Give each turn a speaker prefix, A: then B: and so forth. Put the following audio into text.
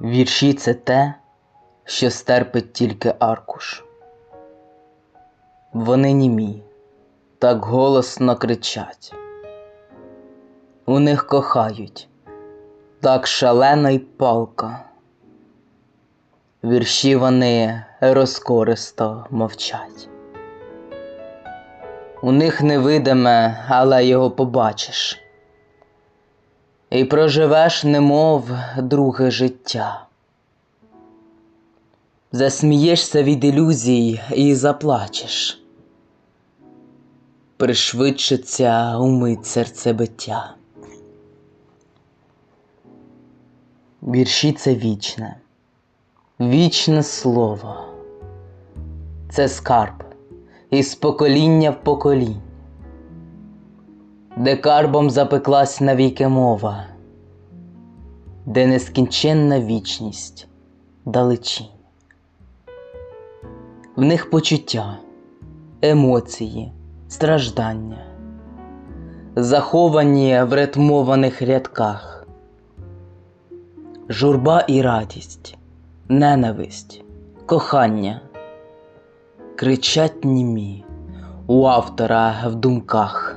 A: Вірші це те, що стерпить тільки аркуш. Вони німі, так голосно кричать. У них кохають, так шалено й палко. Вірші вони розкористо мовчать. У них невидиме, але його побачиш. І проживеш, немов друге життя. Засмієшся від ілюзій і заплачеш. Пришвидшиться умить серцебиття. Вірші це вічне, вічне слово. Це скарб із покоління в поколінь, де карбом запеклась навіки мова, де нескінченна вічність далечінь. В них почуття, емоції, страждання, заховані в ритмованих рядках, журба і радість, ненависть, кохання кричать німі у автора в думках.